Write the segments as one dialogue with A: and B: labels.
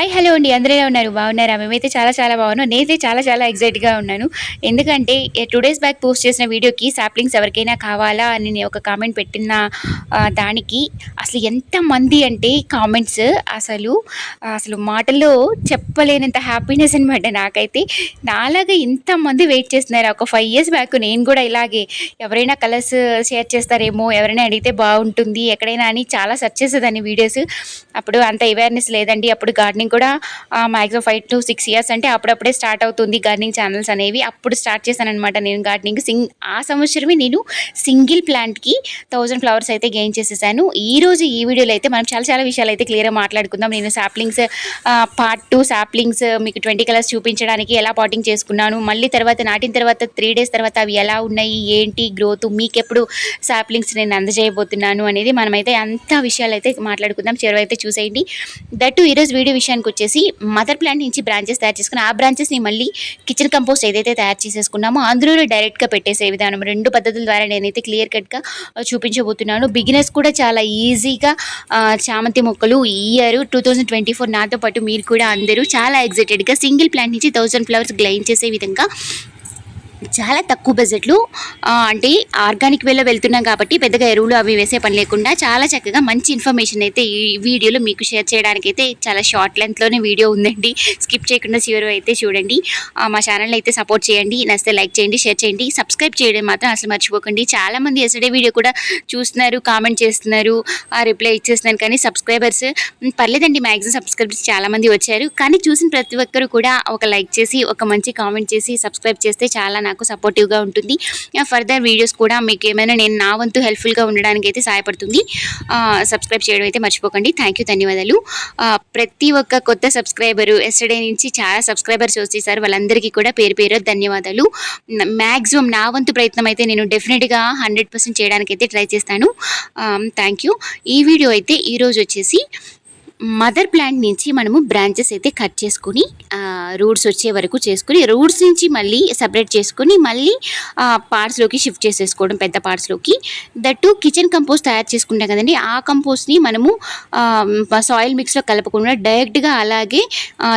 A: Hi hello అండి. అందరూ ఉన్నారు? బాగున్నారా? మేమైతే చాలా చాలా బాగున్నాం. నేనైతే చాలా చాలా ఎగ్జైట్గా ఉన్నాను. ఎందుకంటే టూ డేస్ బ్యాక్ పోస్ట్ చేసిన వీడియోకి సాప్లింగ్స్ ఎవరికైనా కావాలా అని నేను ఒక కామెంట్ పెట్టిన దానికి అసలు ఎంతమంది అంటే కామెంట్స్ అసలు అసలు మాటల్లో చెప్పలేనంత హ్యాపీనెస్ అనమాట నాకైతే. నాలాగా ఇంతమంది వెయిట్ చేస్తున్నారు. ఒక ఫైవ్ ఇయర్స్ బ్యాక్ నేను కూడా ఇలాగే ఎవరైనా కలర్స్ షేర్ చేస్తారేమో ఎవరైనా అడిగితే బాగుంటుంది ఎక్కడైనా అని చాలా సెర్చ్ చేసేదాన్ని వీడియోస్ అప్పుడు అంత అవేర్నెస్ లేదండి. అప్పుడు గార్డెనింగ్ కూడా maximum five to six years అంటే అప్పుడప్పుడే స్టార్ట్ అవుతుంది గార్డెనింగ్ ఛానల్స్ అనేవి. అప్పుడు స్టార్ట్ చేశాను అనమాట నేను గార్డెనింగ్ సింగ్ ఆ సంవత్సరమే నేను సింగిల్ ప్లాంట్కి థౌజండ్ ఫ్లవర్స్ అయితే గెయిన్ చేసేసాను. ఈ రోజు ఈ వీడియోలో అయితే మనం చాలా చాలా విషయాలు అయితే క్లియర్గా మాట్లాడుకుందాం. నేను సాప్లింగ్స్ పార్ట్ టూ సాప్లింగ్స్ మీకు ట్వంటీ కలర్స్ చూపించడానికి ఎలా పాటింగ్ చేసుకున్నాను మళ్ళీ తర్వాత నాటిన తర్వాత త్రీ డేస్ తర్వాత అవి ఎలా ఉన్నాయి ఏంటి గ్రోత్ మీకెప్పుడు సాప్లింగ్స్ నేను అందజేయబోతున్నాను అనేది మనమైతే అంత విషయాలు అయితే మాట్లాడుకుందాం. చివరి అయితే చూసేయండి. దట్టు ఈరోజు వీడియో విషయాన్ని విషయానికి వచ్చేసి మదర్ ప్లాంట్ నుంచి బ్రాంచెస్ తయారు చేసుకుని ఆ బ్రాంచెస్ని మళ్ళీ కిచెన్ కంపోస్ట్ ఏదైతే తయారు చేసేసుకున్నామో అందులోనే డైరెక్ట్గా పెట్టేసే విధానం. రెండు పద్ధతుల ద్వారా నేనైతే క్లియర్ కట్గా చూపించబోతున్నాను. బిగినర్స్ కూడా చాలా ఈజీగా చామంతి మొక్కలు ఈ year two thousand twenty four నాతో పాటు మీరు కూడా అందరూ చాలా ఎగ్జైటెడ్గా సింగిల్ ప్లాంట్ నుంచి థౌజండ్ ఫ్లవర్స్ గ్లైన్ చేసే విధంగా చాలా తక్కువ బడ్జెట్లు అంటే ఆర్గానిక్ వేలో వెళ్తున్నాం కాబట్టి పెద్దగా ఎరువులు అవి వేసే పని లేకుండా చాలా చక్కగా మంచి ఇన్ఫర్మేషన్ అయితే ఈ వీడియోలో మీకు షేర్ చేయడానికి అయితే చాలా షార్ట్ లెంత్లోనే వీడియో ఉందండి. స్కిప్ చేయకుండా చివరి అయితే చూడండి. మా ఛానల్ అయితే సపోర్ట్ చేయండి. నచ్చితే లైక్ చేయండి షేర్ చేయండి. సబ్స్క్రైబ్ చేయడం మాత్రం అసలు మర్చిపోకండి. చాలా మంది ఎస్డే వీడియో కూడా చూస్తున్నారు కామెంట్ చేస్తున్నారు ఆ రిప్లై ఇచ్చేస్తున్నారు. కానీ సబ్స్క్రైబర్స్ పర్లేదండి మ్యాక్సిమం సబ్స్క్రైబర్స్ చాలామంది వచ్చారు. కానీ చూసిన ప్రతి ఒక్కరు కూడా ఒక లైక్ చేసి ఒక మంచి కామెంట్ చేసి సబ్స్క్రైబ్ చేస్తే చాలా నాకు సపోర్టివ్గా ఉంటుంది. ఫర్దర్ వీడియోస్ కూడా మీకు ఏమైనా నేను నా వంతు హెల్ప్ఫుల్గా ఉండడానికి అయితే సహాయపడుతుంది. సబ్స్క్రైబ్ చేయడం అయితే మర్చిపోకండి. థ్యాంక్ యూ ధన్యవాదాలు. ప్రతి ఒక్క కొత్త సబ్స్క్రైబరు ఎస్టర్డే నుంచి చాలా సబ్స్క్రైబర్స్ వచ్చేసారు. వాళ్ళందరికీ కూడా పేరు పేరు ధన్యవాదాలు. మ్యాక్సిమం నా వంతు ప్రయత్నం అయితే నేను డెఫినెట్గా హండ్రెడ్ పర్సెంట్ చేయడానికి అయితే ట్రై చేస్తాను. థ్యాంక్ యూ ఈ వీడియో అయితే ఈరోజు వచ్చేసి మదర్ ప్లాంట్ నుంచి మనము బ్రాంచెస్ అయితే కట్ చేసుకుని రూట్స్ వచ్చే వరకు చేసుకుని రూట్స్ నుంచి మళ్ళీ సపరేట్ చేసుకుని మళ్ళీ పార్ట్స్లోకి షిఫ్ట్ చేసేసుకోవడం పెద్ద పార్ట్స్లోకి దట్టు కిచెన్ కంపోస్ట్ తయారు చేసుకుంటాం కదండి. ఆ కంపోస్ట్ని మనము సాయిల్ మిక్స్లో కలపకుండా డైరెక్ట్గా అలాగే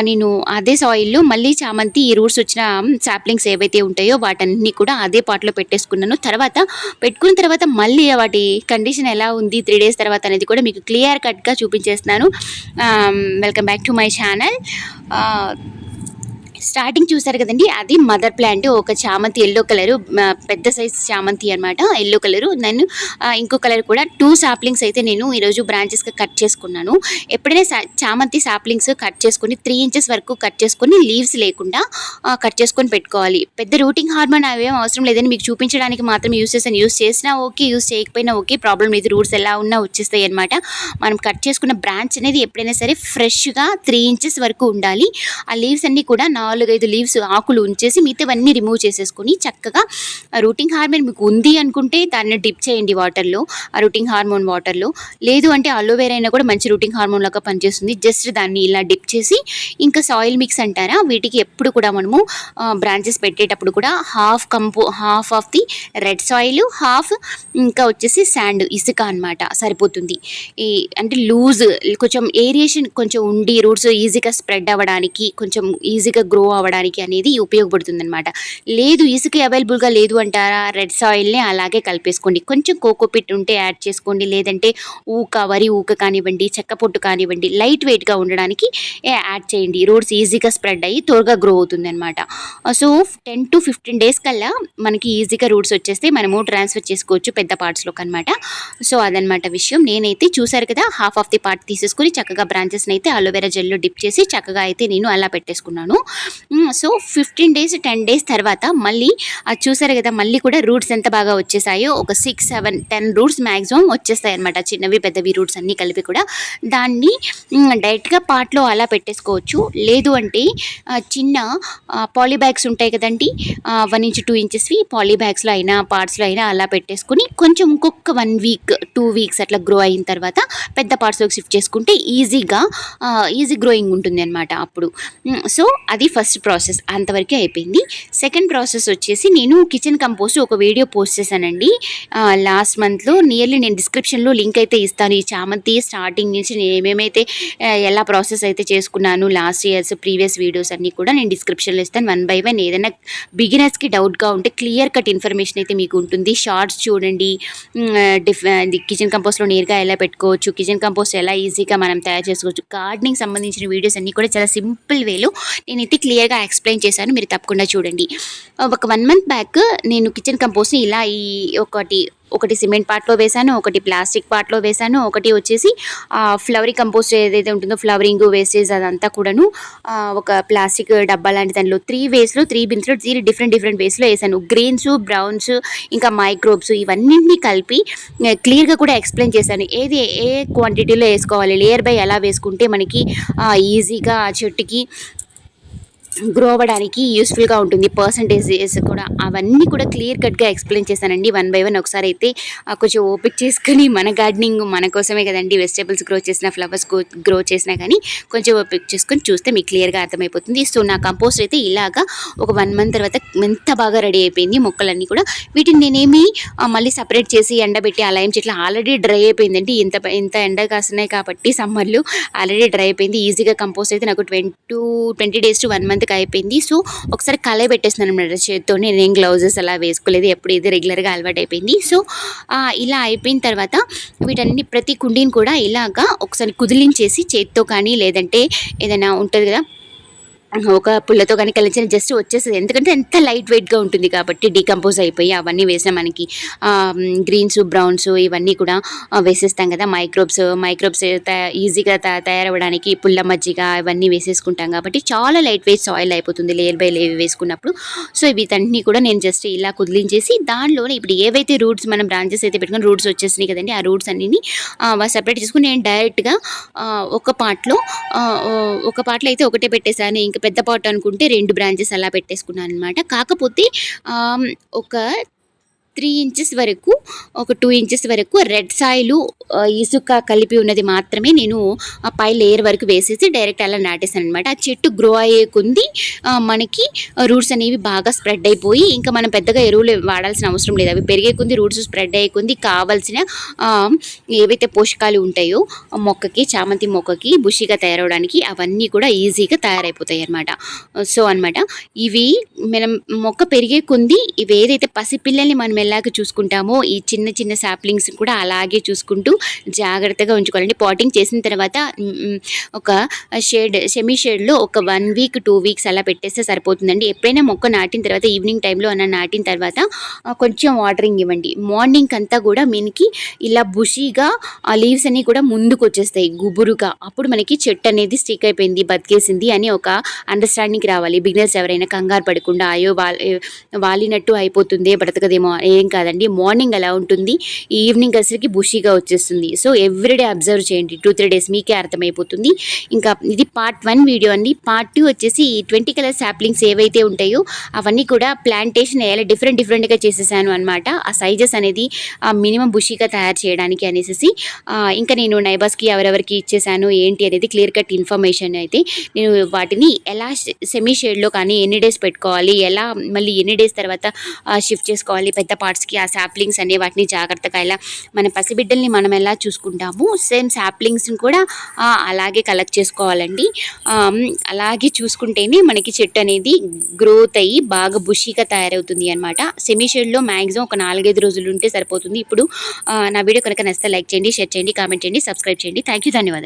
A: నేను అదే సాయిల్లో మళ్ళీ చామంతి ఈ రూట్స్ వచ్చిన సాప్లింగ్స్ ఏవైతే ఉంటాయో వాటన్ని కూడా అదే పాట్లో పెట్టేసుకున్నాను. తర్వాత పెట్టుకున్న తర్వాత మళ్ళీ వాటి కండిషన్ ఎలా ఉంది త్రీ డేస్ తర్వాత అనేది కూడా మీకు క్లియర్ కట్గా చూపించేస్తున్నాను. Welcome back to my channel starting చూసారు కదండి అది మదర్ ప్లాంట్ ఒక చామంతి ఎల్లో కలరు పెద్ద సైజ్ చామంతి అనమాట ఎల్లో కలరు నేను ఇంకో కలర్ కూడా టూ సాప్లింగ్స్ అయితే నేను ఈరోజు బ్రాంచెస్గా కట్ చేసుకున్నాను. ఎప్పుడైనా చామంతి సాప్లింగ్స్ కట్ చేసుకుని త్రీ ఇంచెస్ వరకు కట్ చేసుకుని లీవ్స్ లేకుండా కట్ చేసుకొని పెట్టుకోవాలి. పెద్ద రూటింగ్ హార్మోన్ అవేం అవసరం లేదని మీకు చూపించడానికి మాత్రం యూస్ చేసాను యూస్ చేసినా ఓకే యూస్ చేయకపోయినా ఓకే ప్రాబ్లం లేదు. రూట్స్ ఎలా ఉన్నా వచ్చేస్తాయి అనమాట మనం కట్ చేసుకున్న బ్రాంచ్ అనేది ఎప్పుడైనా సరే ఫ్రెష్గా త్రీ ఇంచెస్ వరకు ఉండాలి. ఆ లీవ్స్ అన్నీ కూడా నాలుగైదు లీవ్స్ ఆకులు ఉంచేసి మిగతావన్నీ రిమూవ్ చేసేసుకొని చక్కగా రూటింగ్ హార్మోన్ మీకు ఉంది అనుకుంటే దాన్ని డిప్ చేయండి వాటర్లో ఆ రూటింగ్ హార్మోన్ వాటర్లో లేదు అంటే అలోవేరా అయినా కూడా మంచి రూటింగ్ హార్మోన్ లాగా పనిచేస్తుంది. జస్ట్ దాన్ని ఇలా డిప్ చేసి ఇంకా సాయిల్ మిక్స్ అంటారా? వీటికి ఎప్పుడు కూడా మనము బ్రాంచెస్ పెట్టేటప్పుడు కూడా half కంపో half of the red soil half ఇంకా వచ్చేసి శాండ్ ఇసుక అన్నమాట సరిపోతుంది. ఈ అంటే లూజ్ కొంచెం ఏరియేషన్ కొంచెం ఉండి రూట్స్ ఈజీగా స్ప్రెడ్ అవ్వడానికి కొంచెం ఈజీగా గ్రో గ్రో అవ్వడానికి అనేది ఉపయోగపడుతుంది అనమాట లేదు ఇసుక అవైలబుల్గా లేదు అంటారా? రెడ్ సాయిల్ని అలాగే కలిపేసుకోండి. కొంచెం కోకోపిట్ ఉంటే యాడ్ చేసుకోండి. లేదంటే ఊక వరి ఊక కానివ్వండి చెక్క పొట్టు కానివ్వండి లైట్ వెయిట్గా ఉండడానికి యాడ్ చేయండి. రోడ్స్ ఈజీగా స్ప్రెడ్ అయ్యి త్వరగా గ్రో అవుతుంది అనమాట so ten to fifteen days కల్లా మనకి ఈజీగా రూట్స్ వచ్చేస్తే మనము ట్రాన్స్ఫర్ చేసుకోవచ్చు పెద్ద పార్ట్స్లోకి అనమాట సో అదనమాట విషయం. నేనైతే చూసారు కదా హాఫ్ ఆఫ్ ది పార్ట్ తీసేసుకుని చక్కగా బ్రాంచెస్ని అయితే అలోవెరా జెల్లో డిప్ చేసి చక్కగా అయితే నేను అలా పెట్టేసుకున్నాను. So fifteen days ten days తర్వాత మళ్ళీ అది చూసారు కదా మళ్ళీ కూడా రూట్స్ ఎంత బాగా వచ్చేసాయో ఒక six seven ten roots maximum వచ్చేస్తాయి అనమాట చిన్నవి పెద్దవి రూట్స్ అన్నీ కలిపి కూడా. దాన్ని డైరెక్ట్గా పాట్లో అలా పెట్టేసుకోవచ్చు. లేదు అంటే చిన్న పాలీ బ్యాగ్స్ ఉంటాయి కదండి వన్ ఇంచ్ టూ ఇంచెస్వి పాలీ బ్యాగ్స్లో అయినా పార్ట్స్లో అయినా అలా పెట్టేసుకుని కొంచెం ఇంకొక వన్ వీక్ టూ వీక్స్ అట్లా గ్రో అయిన తర్వాత పెద్ద పార్ట్స్లోకి షిఫ్ట్ చేసుకుంటే ఈజీగా ఈజీ గ్రోయింగ్ ఉంటుంది అనమాట అప్పుడు. సో అది ఫస్ట్ ప్రాసెస్ అంతవరకే అయిపోయింది. సెకండ్ ప్రాసెస్ వచ్చేసి నేను కిచెన్ కంపోస్ట్ ఒక వీడియో పోస్ట్ చేశానండి. లాస్ట్ మంత్లో నియర్లీ నేను డిస్క్రిప్షన్లో లింక్ అయితే ఇస్తాను. ఈ చామంతి స్టార్టింగ్ నుంచి నేను ఏమేమైతే ఎలా ప్రాసెస్ అయితే చేసుకున్నాను లాస్ట్ ఇయర్స్ ప్రీవియస్ వీడియోస్ అన్నీ కూడా నేను డిస్క్రిప్షన్లో ఇస్తాను. వన్ బై వన్ ఏదైనా బిగినర్స్కి డౌట్గా ఉంటే క్లియర్ కట్ ఇన్ఫర్మేషన్ అయితే మీకు ఉంటుంది. షార్ట్స్ చూడండి. డిఫ్ కిచెన్ కంపోస్ట్లో నేరుగా ఎలా పెట్టుకోవచ్చు కిచెన్ కంపోస్ట్ ఎలా ఈజీగా మనం తయారు చేసుకోవచ్చు. గార్డెనింగ్ సంబంధించిన వీడియోస్ అన్నీ కూడా చాలా సింపుల్ వేలో నేనైతే క్లియర్గా ఎక్స్ప్లెయిన్ చేశాను. మీరు తప్పకుండా చూడండి. ఒక వన్ మంత్ బ్యాక్ నేను కిచెన్ కంపోస్ట్ని ఇలా ఈ ఒకటి ఒకటి సిమెంట్ పాట్లో వేశాను ఒకటి ప్లాస్టిక్ పాట్లో వేశాను ఒకటి వచ్చేసి ఫ్లవరింగ్ కంపోస్ట్ ఏదైతే ఉంటుందో ఫ్లవరింగ్ వేస్టేజ్ అదంతా కూడాను ఒక ప్లాస్టిక్ డబ్బా లాంటి దానిలో త్రీ వేస్లో త్రీ బిన్స్లో త్రీ డిఫరెంట్ డిఫరెంట్ వేస్లో వేసాను గ్రీన్స్ బ్రౌన్స్ ఇంకా మైక్రోబ్స్ ఇవన్నింటినీ కలిపి క్లియర్గా కూడా ఎక్స్ప్లెయిన్ చేశాను. ఏది ఏ క్వాంటిటీలో వేసుకోవాలి లేయర్ బై ఎలా వేసుకుంటే మనకి ఈజీగా చెట్టుకి గ్రో అవ్వడానికి యూస్ఫుల్గా ఉంటుంది. పర్సంటేజెస్ కూడా. అవన్నీ కూడా క్లియర్ కట్గా ఎక్స్ప్లెయిన్ చేశానండి. వన్ బై వన్ ఒకసారి అయితే కొంచెం ఓపిక చేసుకుని మన గార్డెనింగ్ మన కోసమే కదండి. వెజిటేబుల్స్ గ్రో చేసిన ఫ్లవర్స్ గ్రో చేసినా కానీ కొంచెం ఓపిక చేసుకొని చూస్తే మీకు క్లియర్గా అర్థమైపోతుంది. సో నా కంపోస్ట్ అయితే ఇలాగా ఒక వన్ మంత్ తర్వాత ఎంత బాగా రెడీ అయిపోయింది మొక్కలన్నీ కూడా. వీటిని నేనేమి మళ్ళీ సపరేట్ చేసి ఎండబెట్టి అలా ఏం చెట్లు ఆల్రెడీ డ్రై అయిపోయిందండి. ఇంత ఇంత ఎండ కాస్తున్నాయి కాబట్టి సమ్మర్లు ఆల్రెడీ డ్రై అయిపోయింది. ఈజీగా కంపోస్ట్ అయితే నాకు twenty twenty days to one month ఇంతకు అయిపోయింది? సో ఒకసారి కలయి పెట్టేస్తున్నాను అనమాట చేతితో. నేను గ్లౌజెస్ అలా వేసుకోలేదు. ఎప్పుడు ఇది రెగ్యులర్గా అలవాటు అయిపోయింది. సో ఇలా అయిపోయిన తర్వాత వీటన్ని ప్రతి కుండీని కూడా ఇలాగా ఒకసారి కుదిలించేసి చేతితో కానీ లేదంటే ఏదైనా ఉంటుంది కదా ఒక పుల్లతో కానీ కలిసిన జస్ట్ వచ్చేస్తుంది. ఎందుకంటే ఎంత లైట్ వెయిట్గా ఉంటుంది కాబట్టి డీకంపోజ్ అయిపోయి అవన్నీ వేసిన మనకి గ్రీన్స్ బ్రౌన్స్ ఇవన్నీ కూడా వేసేస్తాం కదా. మైక్రోబ్స్ మైక్రోబ్స్ ఈజీగా తయారవ్వడానికి పుల్ల మజ్జిగ ఇవన్నీ వేసేసుకుంటాం కాబట్టి చాలా లైట్ వెయిట్ సాయిల్ అయిపోతుంది లేయర్ బై లేయర్ వేసుకున్నప్పుడు. సో వీటన్నిటిని కూడా నేను జస్ట్ ఇలా కుదిలించేసి దానిలోనే ఇప్పుడు ఏవైతే రూట్స్ మనం బ్రాంచెస్ అయితే పెట్టుకుని రూట్స్ వచ్చేసినాయి కదండి ఆ రూట్స్ అన్నిని సపరేట్ చేసుకుని నేను డైరెక్ట్గా ఒక పార్ట్లో ఒక పార్ట్లో అయితే ఒకటే పెట్టేశాను. ఇంకా పెద్ద పాట్ అనుకుంటే రెండు బ్రాంచెస్ అలా పెట్టేసుకున్నాను అనమాట కాకపోతే ఒక త్రీ ఇంచెస్ వరకు ఒక టూ ఇంచెస్ వరకు రెడ్ సాయిలు ఇసుక కలిపి ఉన్నది మాత్రమే నేను ఆ పై లేయర్ వరకు వేసేసి డైరెక్ట్ అలా నాటేసాను అనమాట ఆ చెట్టు గ్రో అయ్యే కొంది మనకి రూట్స్ అనేవి బాగా స్ప్రెడ్ అయిపోయి ఇంకా మనం పెద్దగా ఎరువులు వాడాల్సిన అవసరం లేదు. అవి పెరిగే కొంది రూట్స్ స్ప్రెడ్ అయ్యే కొంది కావాల్సిన ఏవైతే పోషకాలు ఉంటాయో మొక్కకి చామంతి మొక్కకి బుషిగా తయారవడానికి అవన్నీ కూడా ఈజీగా తయారైపోతాయి అనమాట సో అన్నమాట ఇవి మనం మొక్క పెరిగే కొంది ఇవి ఏదైతే పసిపిల్లల్ని మనం ఎలాగ చూసుకుంటామో. ఈ చిన్న చిన్న సాప్లింగ్స్ కూడా అలాగే చూసుకుంటూ జాగ్రత్తగా ఉంచుకోవాలండి. పాటింగ్ చేసిన తర్వాత ఒక షేడ్ సెమీ షేడ్లో ఒక వన్ వీక్ టూ వీక్స్ అలా పెట్టేస్తే సరిపోతుందండి. ఎప్పుడైనా మొక్క నాటిన తర్వాత ఈవినింగ్ టైంలో అన్న నాటిన తర్వాత కొంచెం వాటరింగ్ ఇవ్వండి. మార్నింగ్ అంతా కూడా మనకి ఇలా బుషీగా ఆ లీవ్స్ అన్నీ కూడా ముందుకు వచ్చేస్తాయి గుబురుగా. అప్పుడు మనకి చెట్టు అనేది స్టిక్ అయిపోయింది బతికేసింది అని ఒక అండర్స్టాండింగ్కి రావాలి. బిగినర్స్ ఎవరైనా కంగారు పడకుండా అయ్యో వాలి వాలినట్టు అయిపోతుంది బ్రతకదేమో ఏం కాదండి. మార్నింగ్ అలా ఉంటుంది. ఈవినింగ్ అసలుకి బుషీగా వచ్చేస్తుంది. సో ఎవ్రీడే అబ్జర్వ్ చేయండి. టూ త్రీ డేస్ మీకే అర్థమైపోతుంది. ఇంకా ఇది పార్ట్ వన్ వీడియో అండి. పార్ట్ టూ వచ్చేసి ట్వంటీ కలర్ శాప్లింగ్స్ ఏవైతే ఉంటాయో అవన్నీ కూడా ప్లాంటేషన్ ఎలా డిఫరెంట్ డిఫరెంట్గా చేసేసాను అనమాట ఆ సైజెస్ అనేది ఆ మినిమం బుషీగా తయారు చేయడానికి అనేసి ఇంకా నేను నైబర్స్కి ఎవరెవరికి ఇచ్చేసాను ఏంటి అనేది క్లియర్ కట్ ఇన్ఫర్మేషన్ అయితే నేను వాటిని ఎలా సెమీ షేడ్లో కానీ ఎన్ని డేస్ పెట్టుకోవాలి ఎలా మళ్ళీ ఎన్ని డేస్ తర్వాత షిఫ్ట్ చేసుకోవాలి పెద్ద పార్ట్స్కి ఆ శాప్లింగ్స్ అనే వాటిని జాగ్రత్తగా ఎలా మన పసిబిడ్డల్ని మనం ఎలా చూసుకుంటాము సేమ్ సాప్లింగ్స్ని కూడా అలాగే కలెక్ట్ చేసుకోవాలండి. అలాగే చూసుకుంటేనే మనకి చెట్టు అనేది గ్రోత్ అయ్యి బాగా బుషీగా తయారవుతుంది అనమాట సెమీ షేడ్లో మ్యాక్సిమం ఒక నాలుగైదు రోజులు ఉంటే సరిపోతుంది. ఇప్పుడు నా వీడియో కనుక నచ్చితే లైక్ చేయండి షేర్ చేయండి కామెంట్ చేయండి సబ్స్క్రైబ్ చేయండి. థ్యాంక్ యూ ధన్యవాదాలు.